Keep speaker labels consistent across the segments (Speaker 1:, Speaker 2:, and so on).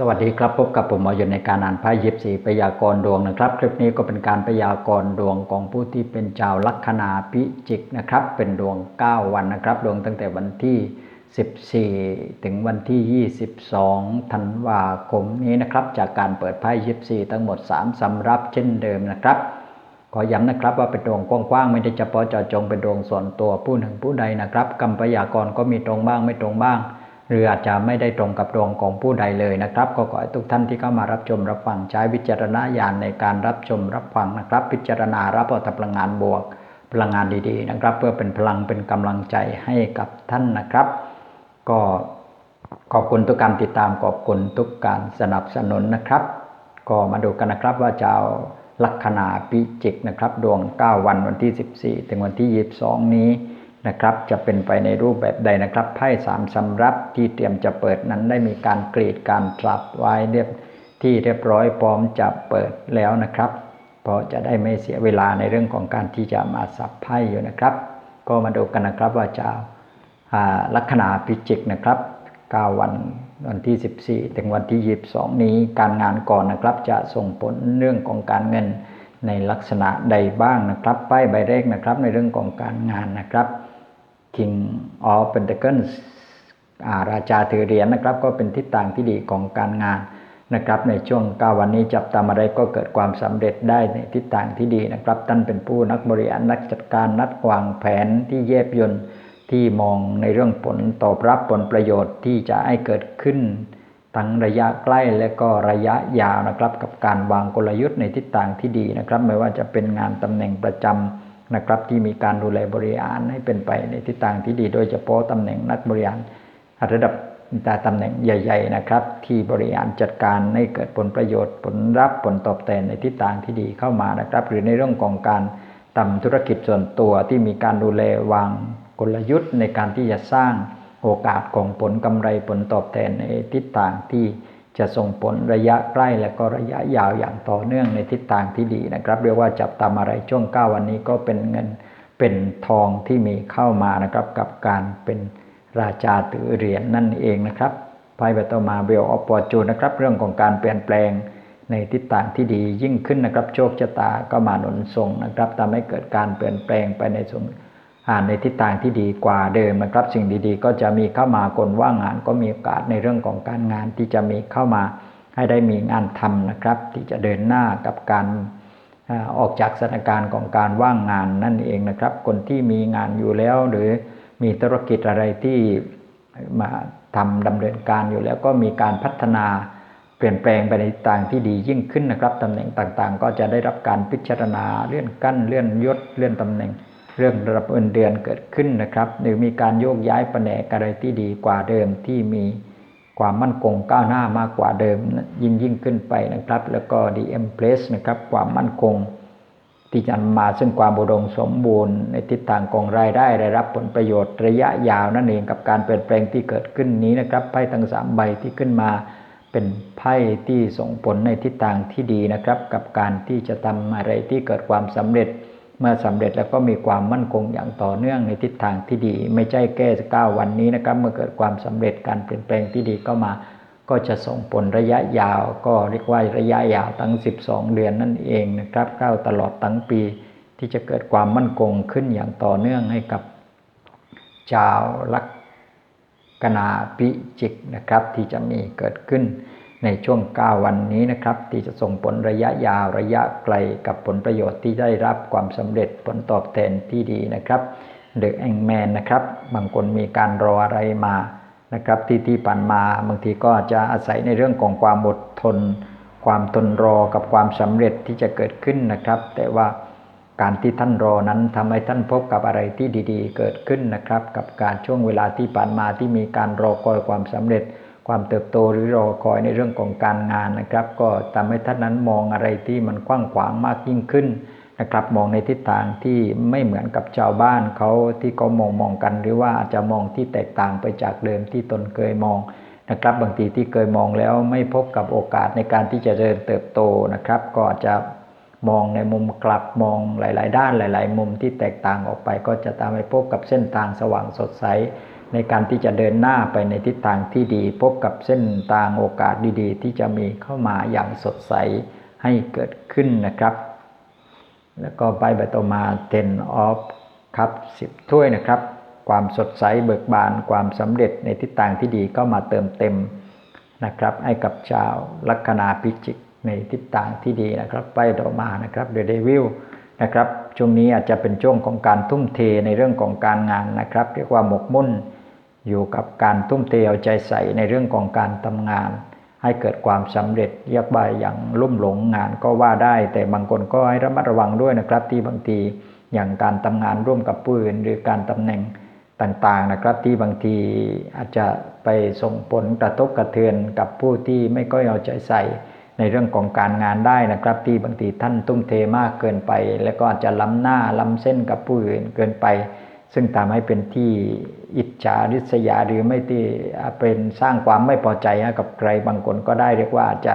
Speaker 1: สวัสดีครับพบกับผมหมออยู่ในการอ่านไพ่ยิบสีพยากรณ์ดวงนะครับ คลิปนี้ก็เป็นการพยากรณ์ดวงของผู้ที่เป็นชาวลัคนาพิจิกนะครับ เป็นดวง 9 วันนะครับ ดวงตั้งแต่วันที่ 14 ถึงวันที่ 22 ธันวาคมนี้นะครับ จากการเปิดไพ่ยิบสีทั้งหมด 3 สำรับเช่นเดิมนะครับ ขอย้ำนะครับว่าเป็นดวงกว้างๆไม่ได้เฉพาะเจาะจงเป็นดวงส่วนตัวผู้หนึ่งผู้ใดนะครับคำพยากรณ์ก็มีตรงบ้างไม่ตรงบ้าง หรืออาจจะไม่ได้ตรงกับดวงของผู้ใดเลยนะครับ ก็ขอให้ทุกท่านที่เข้ามารับชมรับฟังใช้วิจารณญาณในการรับชมรับฟังนะครับ พิจารณารับเอาแต่พลังงานบวก พลังงานดีๆนะครับ เพื่อเป็นพลังเป็นกำลังใจให้กับท่านนะครับ ก็ขอบคุณทุกการติดตามขอบคุณทุกการสนับสนุนนะครับ ก็มาดูกันนะครับว่าจะเอาลัคนาพิจิกนะครับ ดวง 9 วันวันที่ 14 ถึงวันที่ 22 นี้ นะครับจะเป็นไปในรูปแบบใดนะครับไพ่สามสำรับที่เตรียมจะเปิดนั้นได้มีการกรีดการตรับไว้เรียบที่เรียบร้อยพร้อมจะเปิดแล้วนะครับเพราะจะได้ไม่เสียเวลาในเรื่องของการที่จะมาสับไพ่อยู่นะครับ ก็มาดูกันนะครับว่าจะลัคนาพิจิกนะครับ9วันวันที่ 14 ถึงวันที่ 22 นี้การงานก่อนนะครับ จะส่งผลเรื่องของการเงินในลักษณะใดบ้างนะครับไพ่ใบแรกนะครับในเรื่องของการงานนะครับ King of Pentacles าราชาถือเหรียญนะครับ ก็เป็นทิศทางที่ดีของการงานนะครับ ในช่วง 9 วันนี้จับตามอะไรก็เกิดความสำเร็จได้ในทิศทางที่ดีนะครับ ท่านเป็นผู้นักบริหารนักจัดการนักวางแผนที่แยบยนต์ที่มองในเรื่องผลตอบรับผลประโยชน์ที่จะให้เกิดขึ้นทั้งระยะใกล้และก็ระยะยาวนะครับ กับการวางกลยุทธ์ในทิศทางที่ดีนะครับ ไม่ว่าจะเป็นงานตำแหน่งประจำ นะครับที่มีการดูแลบริหารให้เป็นไปในทิศทางที่ดี โดยเฉพาะตำแหน่งนักบริหารระดับต่ตำแหน่งใหญ่ ๆ นะครับ ที่บริหารจัดการให้เกิดผลประโยชน์ผลรับผลตอบแทนในทิศทางที่ดีเข้ามานะครับ หรือในเรื่องของการทำธุรกิจส่วนตัวที่มีการดูแลวางกลยุทธ์ในการที่จะสร้างโอกาสของผลกำไรผลตอบแทนในทิศทางที่ จะส่งผลระยะใกล้และก็ระยะยาวอย่างต่อเนื่องในทิศทางที่ดีนะครับ เรียกว่าจับตามอะไรช่วง 9 วันนี้ก็เป็นเงินเป็นทองที่มีเข้ามานะครับ กับการเป็นราชาถือเหรียญนั่นเองนะครับไพ่ใบต่อมาเบลออปอจูนะครับ เรื่องของการเปลี่ยนแปลงในทิศทางที่ดียิ่งขึ้นนะครับ โชคชะตาก็มาหนุนส่งนะครับทำให้เกิดการเปลี่ยนแปลงไปในส่วน อ่านในทิศทางที่ดีกว่าเดิมนะครับ สิ่งดีๆ ก็จะมีเข้ามาคนว่างงานก็มีโอกาสในเรื่องของการงานที่จะมีเข้ามาให้ได้มีงานทำนะครับ ที่จะเดินหน้ากับการออกจากสถานการณ์ของการว่างงานนั่นเองนะครับ คนที่มีงานอยู่แล้ว หรือมีธุรกิจอะไรที่มาทำดำเนินการอยู่แล้วก็มีการพัฒนาเปลี่ยนแปลงไปในทางที่ดียิ่งขึ้นนะครับตำแหน่งต่างๆ ก็จะได้รับการพิจารณาเลื่อนกั้นเลื่อนยศเลื่อนตำแหน่ง เรื่องระดับเงินเดือนเกิดขึ้นนะครับ หรือมีการโยกย้ายแผนกอะไรที่ดีกว่าเดิมที่มีความมั่นคงก้าวหน้ามากกว่าเดิม ยิ่งยิ่งขึ้นไปนะครับ แล้วก็ DM Place นะครับความมั่นคง ที่จะมาซึ่งความบุดมสมบูรณ์ในทิศทางของรายได้ได้รับผลประโยชน์ระยะยาวนั่นเองกับการเปลี่ยนแปลงที่เกิดขึ้นนี้นะครับไพ่ทั้งสามใบที่ขึ้นมาเป็นไพ่ที่ส่งผลในทิศทางที่ดีนะครับ กับการที่จะทำอะไรที่เกิดความสำเร็จ เมื่อสำเร็จแล้วก็มีความมั่นคงอย่างต่อเนื่องในทิศทางที่ดี ไม่ใช่แค่เก้าวันนี้นะครับ เมื่อเกิดความสำเร็จการเปลี่ยนแปลงที่ดีก็มาก็จะส่งผลระยะยาว ก็เรียกว่าระยะยาวทั้ง 12 เดือนนั่นเองนะครับเข้าตลอดทั้งปี ที่จะเกิดความมั่นคงขึ้นอย่างต่อเนื่องให้กับชาวลัคนาพิจิกนะครับที่จะมีเกิดขึ้น ในช่วง 9 วันนี้นะครับ ที่จะส่งผลระยะยาวระยะไกลกับผลประโยชน์ที่ได้รับความสำเร็จผลตอบแทนที่ดีนะครับเดอะแองแมนนะครับ บางคนมีการรออะไรมานะครับที่ที่ผ่านมาบางทีก็จะอาศัยในเรื่องของความอดทน ความทนรอกับความสำเร็จที่จะเกิดขึ้นนะครับ แต่ว่าการที่ท่านรอนั้นทำให้ท่านพบกับอะไรที่ดี ๆ เกิดขึ้นนะครับ กับการช่วงเวลาที่ผ่านมาที่มีการรอคอยความสำเร็จ ความเติบโตหรือรอคอยในเรื่องของการงานนะครับ ก็ทำให้ท่านนั้นมองอะไรที่มันกว้างขวางมากยิ่งขึ้นนะครับมองในทิศทางที่ไม่เหมือนกับชาวบ้านเขาที่เขามองมองกัน หรือว่าอาจจะมองที่แตกต่างไปจากเดิมที่ตนเคยมองนะครับ บางทีที่เคยมองแล้วไม่พบกับโอกาสในการที่จะเดินเติบโตนะครับ ก็จะมองในมุมกลับมองหลาย ๆ ด้านหลาย ๆ มุมที่แตกต่างออกไป ก็จะทำให้พบกับเส้นทางสว่างสดใส ในการที่จะเดินหน้าไปในทิศทางที่ดี พบกับเส้นทางโอกาสดีๆ ที่จะมีเข้ามาอย่างสดใสให้เกิดขึ้นนะครับ แล้วก็ไปไปต่อมา10 of ครับ10 ถ้วยนะครับ ความสดใสเบิกบานความสำเร็จในทิศทางที่ดีก็มาเติมเต็มนะครับ ให้กับชาวลัคนาพิจิกในทิศทางที่ดีนะครับ ไปต่อมานะครับเดเดวิลนะครับช่วงนี้อาจจะเป็นช่วงของการทุ่มเทในเรื่องของการงานนะครับ เรียกว่าหมกมุ่น อยู่กับการทุ่มเทเอาใจใส่ในเรื่องของการทำงาน ให้เกิดความสำเร็จเรียกว่าอย่างลุ่มหลงงานก็ว่าได้ แต่บางคนก็ให้ระมัดระวังด้วยนะครับ ที่บางทีอย่างการทำงานร่วมกับผู้อื่นหรือการตำแหน่งต่างๆนะครับ ที่บางทีอาจจะไปส่งผลกระทบกระเทือนกับผู้ที่ไม่ก็เอาใจใส่ในเรื่องของการงานได้นะครับ ที่บางทีท่านตุ้มเทมากเกินไป แล้วก็อาจจะล้ำหน้าล้ำเส้นกับผู้อื่นเกินไป ซึ่งทำให้เป็นที่อิจฉาริษยาหรือไม่ที่เป็นสร้างความไม่พอใจให้กับใครบางคนก็ได้เรียกว่าอาจจะ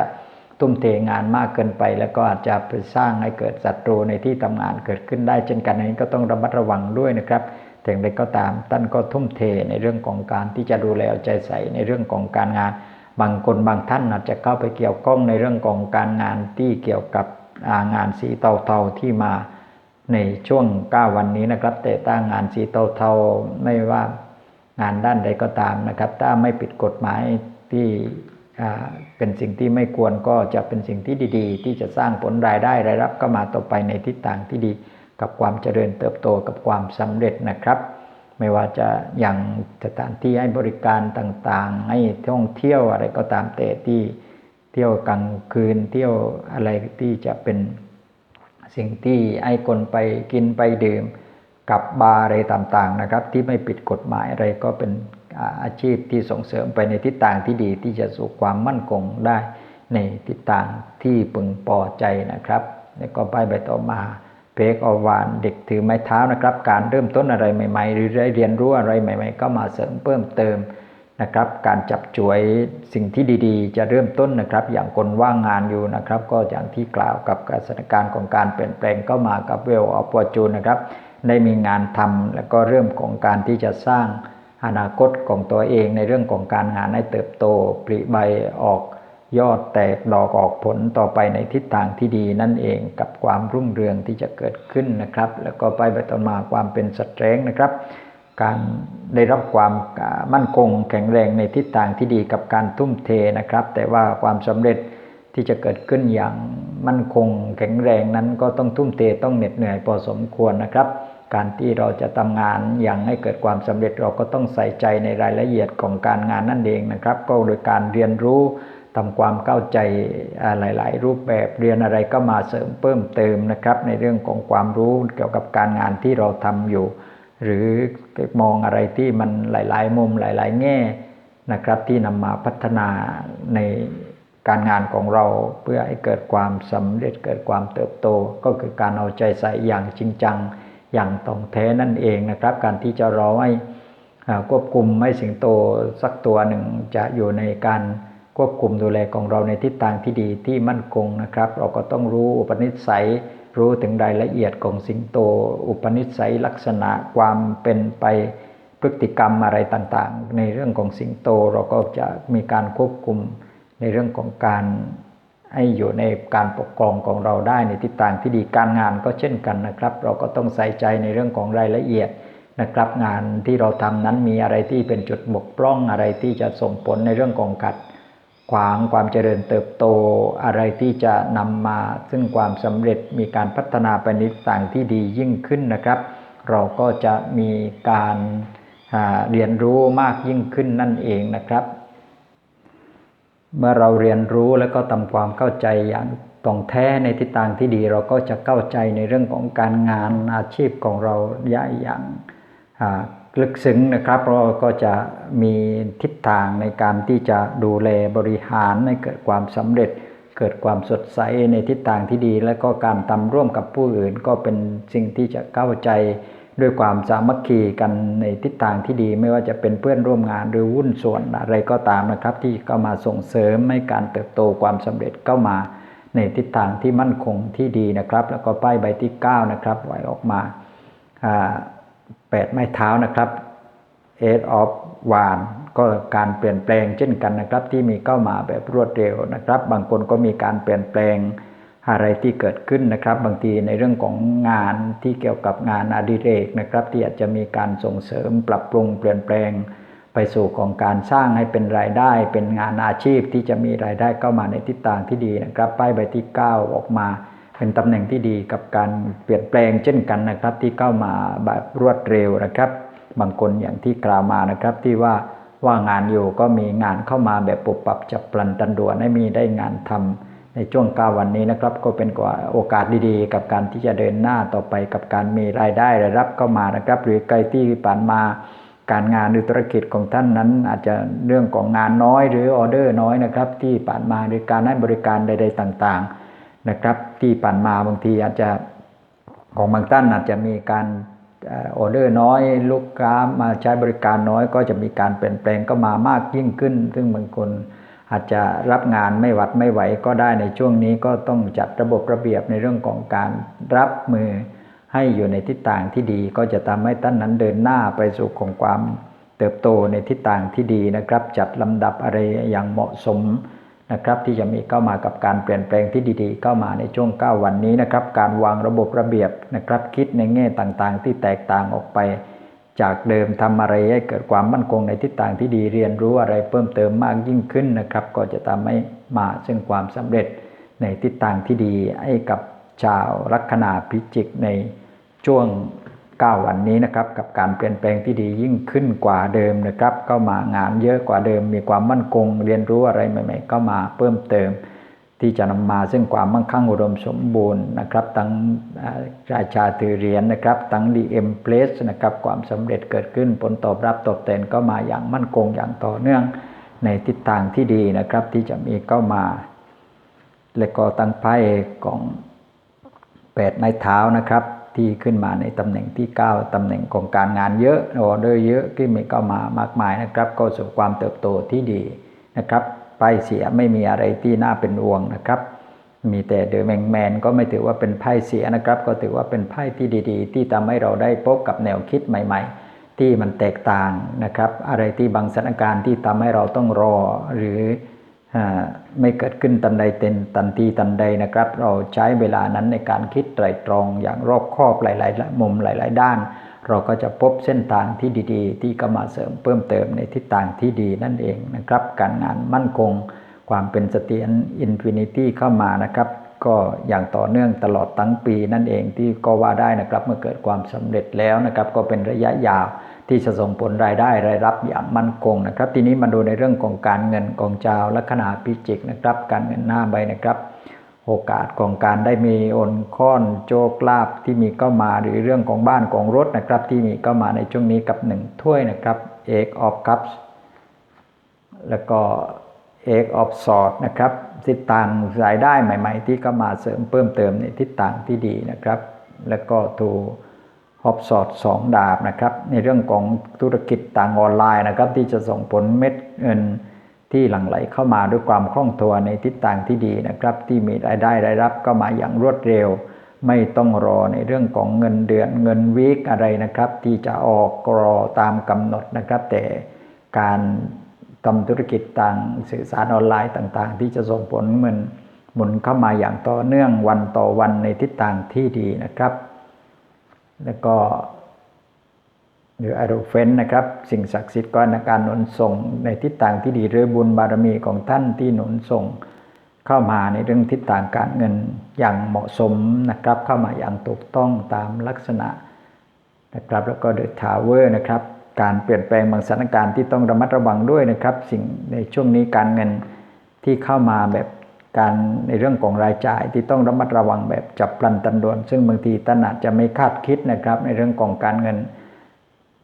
Speaker 1: ตุ้มเทงานมากเกินไป แล้วก็อาจจะไปสร้างให้เกิดศัตรูในที่ทำงานเกิดขึ้นได้เช่นกันอันนี้ก็ต้องระมัดระวังด้วยนะครับแต่อย่างไรก็ตามท่านก็ทุ่มเทในเรื่องของการที่จะดูแลเอาใจใส่ในเรื่องของการงาน บางคนบางท่านอาจจะเข้าไปเกี่ยวข้องในเรื่องของการงานที่เกี่ยวกับงานสีเทาๆที่มา ในช่วง 9 วันนี้นะครับ แต่ถ้างานสีเทาๆไม่ว่างานด้านใดก็ตามนะครับ ถ้าไม่ปิดกฎหมายที่เป็นสิ่งที่ไม่ควรก็จะเป็นสิ่งที่ดีๆ ที่จะสร้างผลรายได้รายรับก็มาต่อไปในทิศทางที่ดีกับความเจริญเติบโตกับความสำเร็จนะครับ ไม่ว่าจะอย่างสถานที่ให้บริการต่างๆ ให้ท่องเที่ยวอะไรก็ตามแต่ที่เที่ยวกลางคืนเที่ยวอะไรที่จะเป็น สิ่งที่ให้คนไปกินไปดื่ม กับบาร์อะไรต่างๆนะครับ ที่ไม่ปิดกฎหมายอะไรก็เป็นอาชีพที่ส่งเสริมไปในทิศทางที่ดีที่จะสู่ความมั่นคงได้ในทิศทางที่พึงพอใจนะครับ แล้วก็ไปไปต่อมาเพกอวานเด็กถือไม้เท้านะครับ การเริ่มต้นอะไรใหม่ ๆ หรือได้เรียนรู้อะไรใหม่ ๆ ก็มาเสริมเพิ่มเติม นะครับ การจับจวยสิ่งที่ดีๆ จะเริ่มต้นนะครับ อย่างคนว่างงานอยู่นะครับ ก็อย่างที่กล่าวกับสถานการณ์ของการเปลี่ยนแปลงก็มากับเวลออปจูนนะครับ ได้มีงานทำแล้วก็เริ่มของการที่จะสร้างอนาคตของตัวเองในเรื่องของการงานให้เติบโตปริใบออกยอดแตกดอกออกผลต่อไปในทิศทางที่ดีนั่นเองกับความรุ่งเรืองที่จะเกิดขึ้นนะครับ แล้วก็ไปไปต่อมาความเป็นสตรงนะครับ การได้รับความมั่นคงแข็งแรงในทิศทางที่ดีกับการทุ่มเทนะครับ แต่ว่าความสำเร็จที่จะเกิดขึ้นอย่างมั่นคงแข็งแรงนั้นก็ต้องทุ่มเทต้องเหน็ดเหนื่อยพอสมควรนะครับ การที่เราจะทำงานอย่างให้เกิดความสำเร็จเราก็ต้องใส่ใจในรายละเอียดของการงานนั่นเองนะครับ ก็โดยการเรียนรู้ทำความเข้าใจหลาย ๆ รูปแบบเรียนอะไรก็มาเสริมเพิ่มเติมนะครับ ในเรื่องของความรู้เกี่ยวกับการงานที่เราทำอยู่ หรือ มองอะไรที่มันหลาย ๆ มุมหลาย ๆ แง่นะครับ ที่นำมาพัฒนาในการงานของเราเพื่อให้เกิดความสำเร็จเกิดความเติบโต ก็คือการเอาใจใส่อย่างจริงจัง อย่างตรงแท้นั่นเองนะครับ การที่จะรอให้ควบคุมไม่สิงโตสักตัวหนึ่งจะอยู่ในการควบคุมดูแลของเราในทิศทางที่ดีที่มั่นคงนะครับ เราก็ต้องรู้อุปนิสัย รู้ถึงรายละเอียดของสิงโต อุปนิสัยลักษณะความเป็นไปพฤติกรรมอะไรต่างๆ ในเรื่องของสิงโตเราก็จะมีการควบคุมในเรื่องของการให้อยู่ในการปกครองของเราได้ในทิศทางที่ดีการงานก็เช่นกันนะครับ เราก็ต้องใส่ใจในเรื่องของรายละเอียดนะครับ งานที่เราทำนั้นมีอะไรที่เป็นจุดบกพร่องอะไรที่จะส่งผลในเรื่องของกัด ขวางความเจริญเติบโตอะไรที่จะนำมาซึ่งความสำเร็จมีการพัฒนาไปในทางที่ดียิ่งขึ้นนะครับ เราก็จะมีการเรียนรู้มากยิ่งขึ้นนั่นเองนะครับ เมื่อเราเรียนรู้แล้วก็ทำความเข้าใจอย่างตรงแท้ในทิศทางที่ดี เราก็จะเข้าใจในเรื่องของการงานอาชีพของเราอย่าง ลึกซึ้งนะครับเราก็จะมีทิศทางในการที่จะดูแลบริหารให้เกิดความสำเร็จ เกิดความสดใสในทิศทางที่ดี และก็การทำร่วมกับผู้อื่น ก็เป็นสิ่งที่จะเข้าใจด้วยความสามัคคีกันในทิศทางที่ดี ไม่ว่าจะเป็นเพื่อนร่วมงานหรือวุ่นส่วนอะไรก็ตามนะครับ ที่ก็มาส่งเสริมให้การเติบโตความสำเร็จเข้ามาในทิศทางที่มั่นคงที่ดีนะครับ แล้วก็ป้ายใบที่ 9 นะครับไหวออกมา แปดไม้เท้านะครับเอทออฟวานก็การเปลี่ยนแปลงเช่นกันนะครับ ที่มีเข้ามาแบบรวดเร็วนะครับ บางคนก็มีการเปลี่ยนแปลงอะไรที่เกิดขึ้นนะครับ บางทีในเรื่องของงานที่เกี่ยวกับงานอดิเรกนะครับ ที่อาจจะมีการส่งเสริมปรับปรุงเปลี่ยนแปลง ไปสู่ของการสร้างให้เป็นรายได้ เป็นงานอาชีพที่จะมีรายได้เข้ามาในทิศทางที่ดีนะครับ ป้ายใบที่ 9 ออกมา เป็นตำแหน่งที่ดีกับการเปลี่ยนแปลงเช่นกันนะครับ ที่เข้ามาแบบรวดเร็วนะครับ บางคนอย่างที่กล่าวมานะครับที่ว่าว่างานอยู่ก็มีงานเข้ามาแบบปุบปับจับพลันตันด่วนให้มีได้งานทำในช่วง9วันนี้นะครับ ก็เป็นกว่าโอกาสดีๆ กับการที่จะเดินหน้าต่อไปกับการมีรายได้รายรับเข้ามานะครับ หรือไกลที่ผ่านมาการงานหรือธุรกิจของท่านนั้น อาจจะเรื่องของงานน้อยหรือออเดอร์น้อยนะครับ ที่ผ่านมาหรือการให้บริการใด ๆ ต่างๆ นะครับ ที่ผ่านมาบางทีอาจจะของบางท่านอาจจะมีการออเดอร์น้อย ลูกค้ามาใช้บริการน้อย ก็จะมีการเปลี่ยนแปลงก็มามากยิ่งขึ้น ซึ่งบางคนอาจจะรับงานไม่หวัดไม่ไหวก็ได้ในช่วงนี้ก็ต้องจัดระบบระเบียบในเรื่องของการรับมือให้อยู่ในทิศทางที่ดี ก็จะทำให้ท่านนั้นเดินหน้าไปสู่ของความเติบโตในทิศทางที่ดีนะครับ จัดลำดับอะไรอย่างเหมาะสม นะครับที่จะมีเข้ามากับการเปลี่ยนแปลงที่ดีๆ เข้ามาในช่วง 9 วันนี้นะครับการวางระบบระเบียบนะครับคิดในแง่ต่างๆ ที่แตกต่างออกไป จากเดิมทำอะไรให้เกิดความมั่นคงในทิศทางที่ดีเรียนรู้อะไรเพิ่มเติมมากยิ่งขึ้นนะครับก็จะทำให้มาซึ่งความสำเร็จในทิศทางที่ดีให้กับชาวลัคนาพิจิกในช่วง 9 วันนี้นะครับกับการเปลี่ยนแปลงที่ดียิ่งขึ้นกว่าเดิมนะครับก็มางานเยอะกว่าเดิม มีความมั่นคง เรียนรู้อะไรใหม่ ๆ ก็มาเพิ่มเติม ที่จะนำมาซึ่งความมั่งคั่งอุดมสมบูรณ์นะครับทั้งราชาถือเหรียญนะครับทั้ง DM Place นะครับความสำเร็จเกิดขึ้นผลตอบรับตอบแทนก็มาอย่างมั่นคงอย่างต่อเนื่องในทิศทางที่ดีนะครับที่จะมีเข้ามา และก็ตั้งไพ่ของแปดไม้เท้านะครับ ที่ขึ้นมาในตำแหน่งที่ 9ตำแหน่งของการงานเยอะออเดอร์เยอะที่มีเข้ามามากมายนะครับ ก็สู่ความเติบโตที่ดีนะครับไปเสียไม่มีอะไรที่น่าเป็นห่วงนะครับ มีแต่เดอะแมงแมนก็ไม่ถือว่าเป็นไพ่เสียนะครับ ก็ถือว่าเป็นไพ่ที่ดี ๆ ที่ทำให้เราได้พบกับแนวคิดใหม่ ๆ ที่มันแตกต่างนะครับ อะไรที่บางสถานการณ์ที่ทำให้เราต้องรอหรือ ไม่เกิดขึ้นตันใดเต็นตันทีตันใดนะครับ เราใช้เวลานั้นในการคิดไตรตรองอย่างรอบคอบหลาย ๆ มุมหลาย ๆ ด้าน เราก็จะพบเส้นทางที่ดี ๆ ที่ก็มาเสริมเพิ่มเติมในทิศทางที่ดีนั่นเองนะครับ การงานมั่นคง ความเป็นสเตีนอินฟินิตี้เข้ามานะครับ ก็อย่างต่อเนื่องตลอดทั้งปีนั่นเองที่ก็ว่าได้นะครับ เมื่อเกิดความสำเร็จแล้วนะครับ ก็เป็นระยะยาว ที่จะส่งผลรายได้รายรับอย่างมั่นคงนะครับ ทีนี้มาดูในเรื่องของการเงินกองเจ้าลัคนาพิจิกนะครับ การเงินหน้าใบนะครับ โอกาสของการได้มีโอนค้อนโจกลาบที่มีเข้ามาหรือเรื่องของบ้านของรถนะครับ ที่มีเข้ามาในช่วงนี้กับหนึ่งถ้วยนะครับเอกออฟคัพแล้วก็เอกออฟสอดนะครับทิศทางรายได้ใหม่ ๆ ที่เข้ามาเสริมเพิ่มเติมในทิศทางที่ดีนะครับ แล้วก็ทู ฮอบสอดสองดาบนะครับในเรื่องของธุรกิจต่างออนไลน์นะครับที่จะส่งผลเม็ดเงินที่หลั่งไหลเข้ามาด้วยความคล่องตัวในทิศทางที่ดีนะครับ ที่มีรายได้รายรับก็มาอย่างรวดเร็ว ไม่ต้องรอในเรื่องของเงินเดือนเงินวีคอะไรนะครับ ที่จะออกรอตามกำหนดนะครับ แต่การทำธุรกิจต่างสื่อสารออนไลน์ต่างๆ ที่จะส่งผลเงินหมุนเข้ามาอย่างต่อเนื่องวันต่อวันในทิศทางที่ดีนะครับ แล้วก็หรืออารเฟนนะครับ สิ่งศักดิ์สิทธิ์ก็ในการหนุนส่งในทิศทางที่ดีหรือบุญบารมีของท่านที่หนุนส่ง เข้ามาในเรื่องทิศทางการเงินอย่างเหมาะสมนะครับ เข้ามาอย่างถูกต้องตามลักษณะนะครับ แล้วก็เดอะทาวเวอร์นะครับ การเปลี่ยนแปลงบางสถานการณ์ที่ต้องระมัดระวังด้วยนะครับ สิ่งในช่วงนี้การเงินที่เข้ามาแบบ การในเรื่องของรายจ่ายที่ต้องระมัดระวังแบบจับพลันตันดวน ซึ่งบางทีท่านอาจจะไม่คาดคิดนะครับ ในเรื่องของการเงิน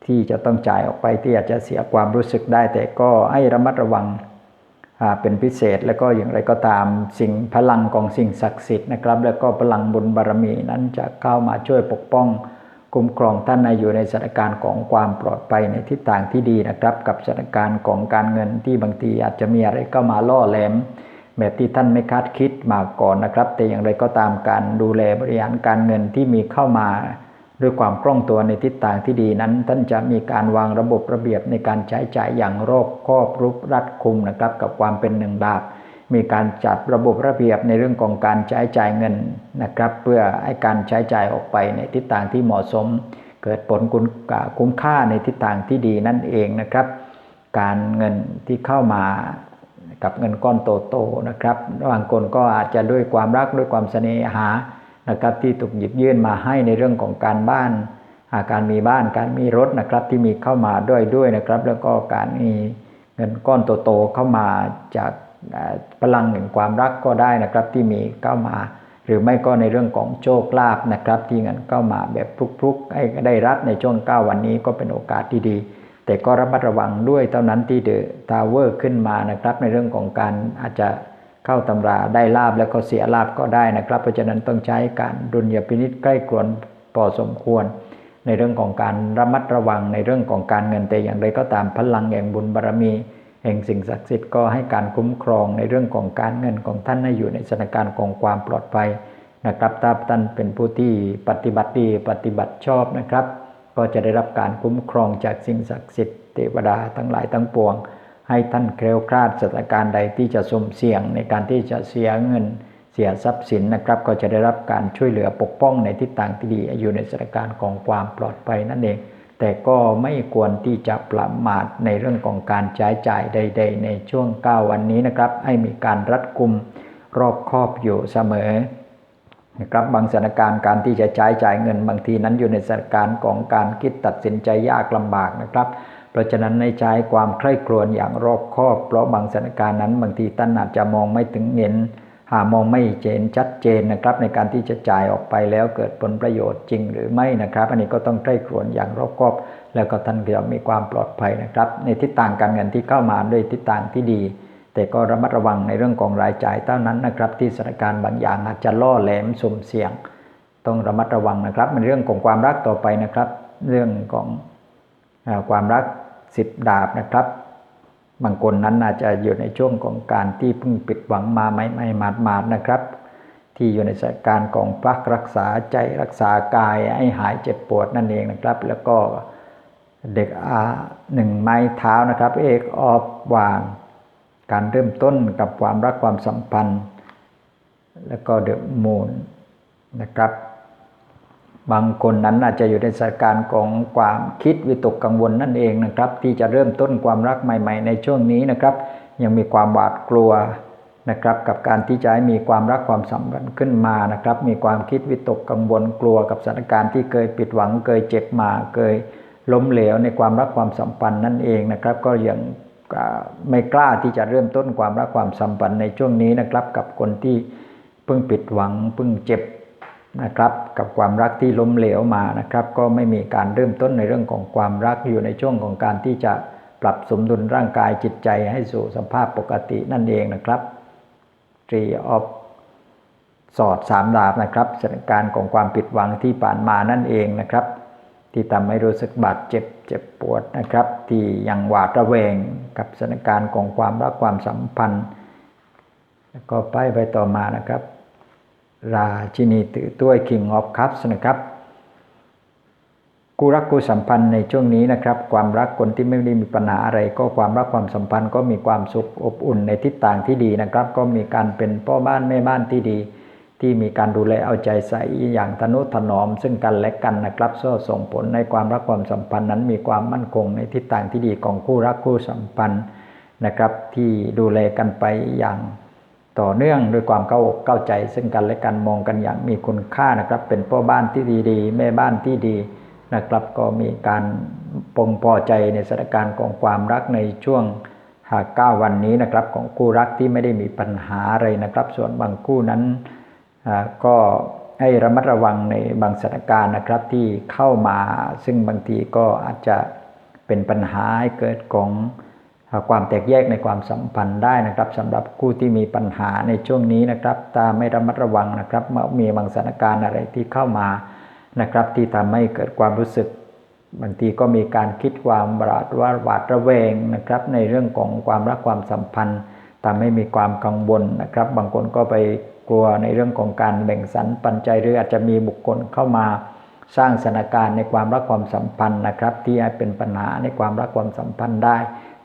Speaker 1: ที่จะต้องจ่ายออกไปที่อาจจะเสียความรู้สึกได้ แต่ก็ให้ระมัดระวังเป็นพิเศษแล้วก็อย่างไรก็ตามสิ่งพลังของสิ่งศักดิ์สิทธิ์นะครับ แล้วก็พลังบุญบารมีนั้นจะเข้ามาช่วยปกป้องคุ้มครองท่านในอยู่ในสถานการณ์ของความปลอดภัยในทิศทางที่ดีนะครับ กับสถานการณ์ของการเงินที่บางทีอาจจะมีอะไรก็มาล่อแหลม แบบที่ท่านไม่คาดคิดมาก่อนนะครับ แต่อย่างไรก็ตามการดูแลบริหารการเงินที่มีเข้ามาด้วยความคล่องตัวในทิศทางที่ดีนั้น ท่านจะมีการวางระบบระเบียบในการใช้จ่ายอย่างรอบคอบรุบรัดคุมนะครับกับความเป็นหนึ่งดาบ มีการจัดระบบระเบียบในเรื่องของการใช้จ่ายเงินนะครับ เพื่อให้การใช้จ่ายออกไปในทิศทางที่เหมาะสม เกิดผลคุ้มค่าในทิศทางที่ดีนั่นเองนะครับ การเงินที่เข้ามา กับเงินก้อนโตๆนะครับบางคนก็อาจจะด้วยความรักด้วยความเสน่หานะครับที่ถูกหยิบยื่นมาให้ในเรื่องของการบ้านอาการมีบ้านการมีรถนะครับที่มีเข้ามาด้วยด้วยนะครับ แล้วก็การมีเงินก้อนโตๆเข้ามาจากพลังแห่งความรักก็ได้นะครับที่มีเข้ามา หรือไม่ก็ในเรื่องของโชคลาภนะครับ ที่เงินเข้ามาแบบพลุกๆให้ได้รับในช่วง9วันนี้ก็เป็นโอกาสที่ดี แต่ก็ระมัดระวังด้วยเท่านั้นที่เดอะทาวเวอร์ขึ้นมานะครับ ในเรื่องของการอาจจะเข้าตำราได้ลาบแล้วก็เสียลาบก็ได้นะครับ เพราะฉะนั้นต้องใช้การดุลยพินิษใกล้กรวนพอสมควร ในเรื่องของการระมัดระวังในเรื่องของการเงินแต่อย่างไรก็ตามพลังแห่งบุญบารรมี แห่งสิ่งศักดิ์สิทธิ์ก็ให้การคุ้มครองในเรื่องของการเงินของท่านให้อยู่ในสถานการณ์ของความปลอดภัยนะครับถ้าท่านเป็นผู้ที่ปฏิบัติดีปฏิบัติชอบนะครับ ก็จะได้รับการคุ้มครองจากสิ่งศักดิ์สิทธิ์เทวดาทั้งหลายทั้งปวง ให้ท่านเคลวคลาดสถานการณ์ใดที่จะสมเสี่ยงในการที่จะเสียเงินเสียทรัพย์สินนะครับ ก็จะได้รับการช่วยเหลือปกป้องในทิศทางที่ดีอยู่ในสถานการณ์ของความปลอดภัยนั่นเอง แต่ก็ไม่ควรที่จะประมาทในเรื่องของการใช้จ่ายใด ๆ ในช่วง 9 วันนี้นะครับ ให้มีการรัดกุมรอบคอบอยู่เสมอ นะครับบางสถานการณ์การที่จะใช้จ่ายเงินบางทีนั้นอยู่ในสถานการณ์ของการคิดตัดสินใจยากลำบากนะครับ เพราะฉะนั้นในใช้ความใคร่ครวญอย่างรอบคอบ เพราะบางสถานการณ์นั้นบางทีท่านอาจจะมองไม่ถึงเห็นหามองไม่เจนชัดเจนนะครับ ในการที่จะจ่ายออกไปแล้วเกิดผลประโยชน์จริงหรือไม่นะครับ อันนี้ก็ต้องใกล้ครวนอย่างรอบคอบ แล้วก็ท่านจะมีความปลอดภัยนะครับ ในทิศทางการเงินที่เข้ามาด้วยทิศทางที่ดี แต่ก็ระมัดระวังในเรื่องของรายจ่ายเท่านั้นนะครับที่สถานการณ์บางอย่างอาจจะล่อแหลมสุ่มเสี่ยง ต้องระมัดระวังนะครับในเรื่องของความรักต่อไปนะครับ เรื่องของความรักสิบดาบนะครับ บางคนนั้นอาจจะอยู่ในช่วงของการที่เพิ่งปิดหวังมาไม่ไม่มาดมาดนะครับ ที่อยู่ในสถานการณ์ของพักรักษาใจรักษากายให้หายเจ็บปวดนั่นเองนะครับ แล้วก็เด็กอาหนึ่งไม้เท้านะครับ เอกออบวาน การเริ่มต้นกับความรักความสัมพันธ์ แล้วก็เดอะมูนนะครับ บางคนนั้นอาจจะอยู่ในสถานการณ์ของความคิดวิตกกังวลนั่นเองนะครับ ที่จะเริ่มต้นความรักใหม่ ๆ ในช่วงนี้นะครับ ยังมีความหวาดกลัวนะครับ กับการที่จะให้มีความรักความสัมพันธ์ขึ้นมานะครับ มีความคิดวิตกกังวลกลัวกับสถานการณ์ที่เคยปิดหวังเคยเจ็บมาเคยล้มเหลวในความรักความสัมพันธ์นั่นเองนะครับ ก็ยัง ไม่กล้าที่จะเริ่มต้นความรักความสัมพันธ์ในช่วงนี้นะครับ กับคนที่เพิ่งปิดหวังเพิ่งเจ็บนะครับ กับความรักที่ล้มเหลวมานะครับ ก็ไม่มีการเริ่มต้นในเรื่องของความรักอยู่ในช่วงของการที่จะปรับสมดุลร่างกายจิตใจให้สู่สภาพปกตินั่นเองนะครับทรีออฟสอดสามดาบนะครับสถานการณ์ของความผิดหวังที่ผ่านมานั่นเองนะครับ ที่ทำให้รู้สึกบาดเจ็บเจ็บปวดนะครับ ที่ยังหวาดระแวงกับสถานการณ์ของความรักความสัมพันธ์แล้วก็ไปไปต่อมานะครับ ราชินีถือถ้วย King of Cups นะครับกูรักกูสัมพันธ์ในช่วงนี้นะครับ ความรักคนที่ไม่ได้มีปัญหาอะไร ก็ความรักความสัมพันธ์ก็มีความสุขอบอุ่นในทิศทางที่ดีนะครับ ก็มีการเป็นพ่อบ้านแม่บ้านที่ดี ที่มีการดูแลเอาใจใส่อย่างทนุถนอม ซึ่งกันและกันนะครับก็ส่งผลในความรักความสัมพันธ์นั้นมีความมั่นคงในทิศทางที่ดีของคู่รักคู่สัมพันธ์นะครับ ที่ดูแลกันไปอย่างต่อเนื่องด้วยความเข้าอกเข้าใจ ซึ่งกันและกันมองกันอย่างมีคุณค่านะครับ เป็นพ่อบ้านที่ดีๆแม่บ้านที่ดีนะครับ ก็มีการปงพอใจในสถานการณ์ของความรักในช่วงหากเก้าวันนี้นะครับของคู่รักที่ไม่ได้มีปัญหาอะไรนะครับ ส่วนบางคู่นั้น ก็ให้ระมัดระวังในบางสถานการณ์นะครับที่เข้ามา ซึ่งบางทีก็อาจจะเป็นปัญหาให้เกิดของความแตกแยกในความสัมพันธ์ได้นะครับสำหรับคู่ที่มีปัญหาในช่วงนี้นะครับตาไม่ระมัดระวังนะครับเมื่อมีบางสถานการณ์อะไรที่เข้ามานะครับ ที่ทำให้เกิดความรู้สึก บางทีก็มีการคิดความบาดว่าหวาดระแวงนะครับ ในเรื่องของความรักความสัมพันธ์ทำให้มีความกังวลนะครับ บางคนก็ไป กลัวในเรื่องของการแบ่งสรรปันใจหรืออาจจะมีบุคคลเข้ามาสร้างสถานการณ์ในความรักความสัมพันธ์นะครับ ที่ให้เป็นปัญหาในความรักความสัมพันธ์ได้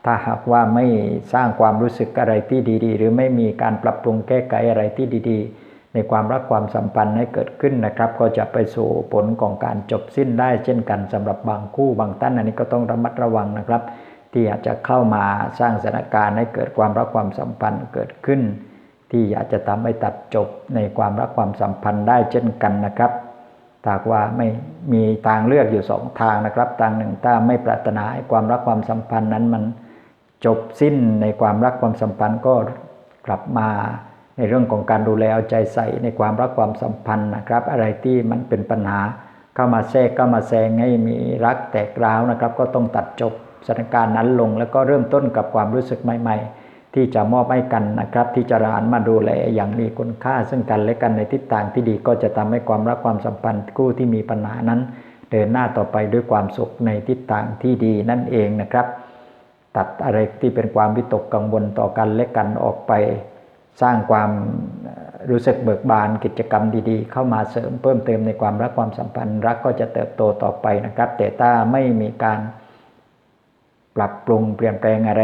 Speaker 1: ถ้าหากว่าไม่สร้างความรู้สึกอะไรที่ดี ๆ หรือไม่มีการปรับปรุงแก้ไขอะไรที่ดี ๆ ในความรักความสัมพันธ์ให้เกิดขึ้นนะครับ ก็จะไปสู่ผลของการจบสิ้นได้ เช่นกันสำหรับบางคู่บางท่านอันนี้ก็ต้องระมัดระวังนะครับ ที่อาจจะเข้ามาสร้างสถานการณ์ให้เกิดความรักความสัมพันธ์เกิดขึ้น ที่อยากจะทำให้ตัดจบในความรักความสัมพันธ์ได้เช่นกันนะครับถ้าว่าไม่มีทางเลือกอยู่สองทางนะครับ ทางหนึ่งถ้าไม่ปรารถนาให้ความรักความสัมพันธ์นั้นมันจบสิ้นในความรักความสัมพันธ์ก็กลับมาในเรื่องของการดูแลเอาใจใส่ในความรักความสัมพันธ์นะครับ อะไรที่มันเป็นปัญหาเข้ามาแทรกเข้ามาแซงให้มีรักแตกร้าวนะครับ ก็ต้องตัดจบสถานการณ์นั้นลง แล้วก็เริ่มต้นกับความรู้สึกใหม่ ๆ ที่จะมอบให้กันนะครับ ที่จะรานมาดูแลอย่างมีคุณค่าซึ่งกันและกันในทิศทางที่ดีก็จะทำให้ความรักความสัมพันธ์คู่ที่มีปัญหานั้น เดินหน้าต่อไปด้วยความสุขในทิศทางที่ดีนั่นเองนะครับ ตัดอะไรที่เป็นความวิตกกังวลต่อกันและกันออกไป สร้างความรู้สึกเบิกบานกิจกรรมดีๆ เข้ามาเสริมเพิ่มเติมในความรักความสัมพันธ์ รักก็จะเติบโตต่อไปนะครับ แต่ถ้าไม่มีการปรับปรุงเปลี่ยนแปลงอะไร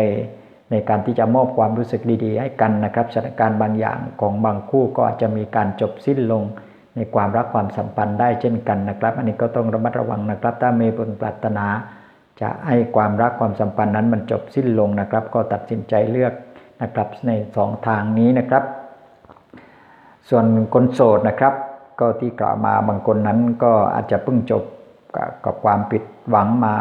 Speaker 1: ในการที่จะมอบความรู้สึกดี ๆ ให้กันนะครับสถานการณ์บางอย่างของบางคู่ก็อาจจะมีการจบสิ้นลงในความรักความสัมพันธ์ได้เช่นกันนะครับ อันนี้ก็ต้องระมัดระวังนะครับ ถ้ามีบุญปรารถนา จะให้ความรักความสัมพันธ์นั้นมันจบสิ้นลงนะครับ ก็ตัดสินใจเลือกนะครับในสองทางนี้นะครับ ส่วนคนโสดนะครับ ก็ที่กล่าวมาบางคนนั้นก็อาจจะเพิ่งจบกับความผิดหวังมา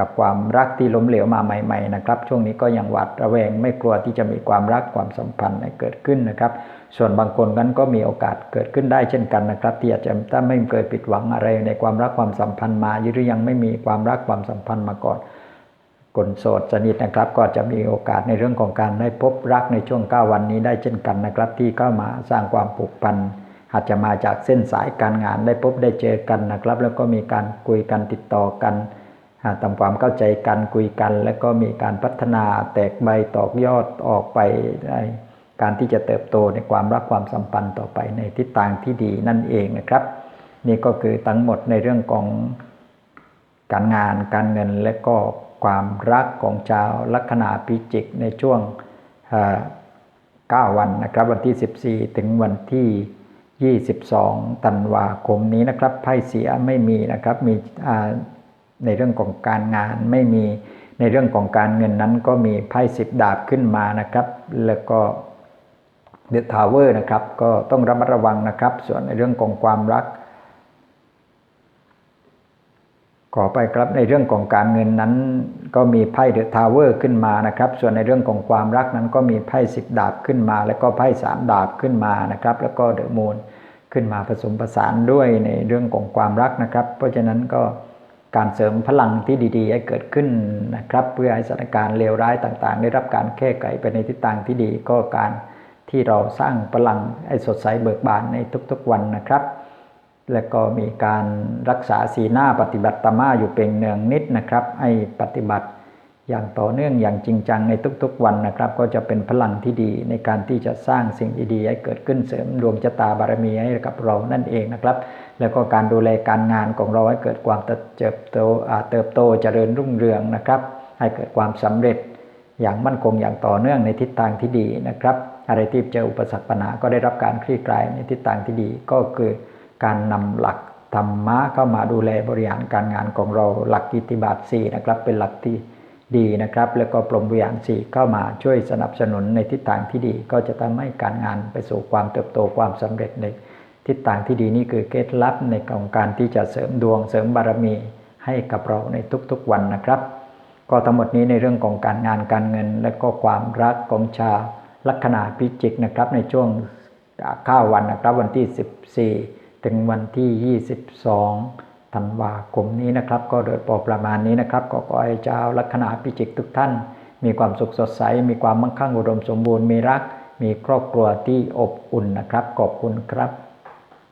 Speaker 1: กับความรักที่ล้มเหลวมาใหม่ ๆ นะครับ ช่วงนี้ก็ยังหวาดระแวงไม่กลัวที่จะมีความรักความสัมพันธ์เกิดขึ้นนะครับ ส่วนบางคนนั้นก็มีโอกาสเกิดขึ้นได้เช่นกันนะครับ ที่อาจจะถ้าไม่เคยผิดหวังอะไรในความรักความสัมพันธ์มาหรือยังไม่มีความรักความสัมพันธ์มาก่อนคนโสดสนิทนะครับ ก็จะมีโอกาสในเรื่องของการได้พบรักในช่วง 9 วันนี้ได้เช่นกันนะครับ ที่เข้ามาสร้างความผูกพันอาจจะมาจากเส้นสายการงานได้พบได้เจอกันนะครับ แล้วก็มีการคุยกันติดต่อกัน ทำความเข้าใจกันคุยกัน แล้วก็มีการพัฒนาแตกใบตอกยอดออกไปได้การที่จะเติบโตในความรักความสัมพันธ์ต่อไปในทิศทางที่ดีนั่นเองนะครับ นี่ก็คือทั้งหมดในเรื่องของการงานการเงินและก็ความรักของชาวลัคนาพิจิกในช่วง 9 วันนะครับ วันที่ 14 ถึงวันที่ 22 ธันวาคมนี้นะครับไพ่เสียไม่มีนะครับมี ในเรื่องของการงานไม่มีในเรื่องของการเงินนั้นก็มีไพ่สิบดาบขึ้นมานะครับ แล้วก็เดอะทาวเวอร์นะครับก็ต้องระมัดระวังนะครับ ส่วนในเรื่องของความรัก ขอไปครับในเรื่องของการเงินนั้น ก็มีไพ่เดอะทาวเวอร์ขึ้นมานะครับ ส่วนในเรื่องของความรักนั้นก็มีไพ่สิบดาบขึ้นมา แล้วก็ไพ่สามดาบขึ้นมานะครับ แล้วก็เดอะมูนขึ้นมาผสมผสานด้วยในเรื่องของความรักนะครับ เพราะฉะนั้นก็ การเสริมพลังที่ดีๆ ให้เกิดขึ้นนะครับ เพื่อให้สถานการณ์เลวร้ายต่างๆ ได้รับการแก้ไขไปในทิศทางที่ดีก็การที่เราสร้างพลังให้สดใสเบิกบานในทุกๆวันนะครับ และก็มีการรักษาสีหน้าปฏิบัติตามาอยู่เป็นเนืองนิดนะครับ ให้ปฏิบัติอย่างต่อเนื่องอย่างจริงจังในทุกๆวันนะครับ ก็จะเป็นพลังที่ดีในการที่จะสร้างสิ่งดีๆให้เกิดขึ้นเสริมดวงชะตาบารมีให้กับเรานั่นเองนะครับ แล้วก็การดูแลการงานของเราให้เกิดความเติบโตเติบโตเจริญรุ่งเรืองนะครับ ให้เกิดความสำเร็จอย่างมั่นคงอย่างต่อเนื่องในทิศทางที่ดีนะครับ อะไรที่เจออุปสรรคปัญหาก็ได้รับการคลี่คลายในทิศทางที่ดีก็คือการนำหลักธรรมะเข้ามาดูแลบริหารการงานของเราหลักกิติบาท4นะครับเป็นหลักที่ดีนะครับ แล้วก็ปรมวิญญาณสี่เข้ามาช่วยสนับสนุนในทิศทางที่ดี ก็จะทำให้การงานไปสู่ความเติบโตความสำเร็จใน ทิศทางที่ดีนี่คือเคล็ดลับในของการที่จะเสริมดวงเสริมบารมีให้กับเราในทุกๆวันนะครับ ก็ทั้งหมดนี้ในเรื่องของการงานการเงิน และก็ความรักของชาวลัคนาพิจิกนะครับ ในช่วง9วันนะครับ วันที่ 14 ถึงวันที่ 22 ธันวาคมนี้นะครับ ก็โดยปประมาณนี้นะครับ ก็ขอให้เจ้าลัคนาพิจิกทุกท่าน มีความสุขสดใส มีความมั่งคั่งอุดมสมบูรณ์มีรัก มีครอบครัวที่อบอุ่นนะครับขอบคุณครับ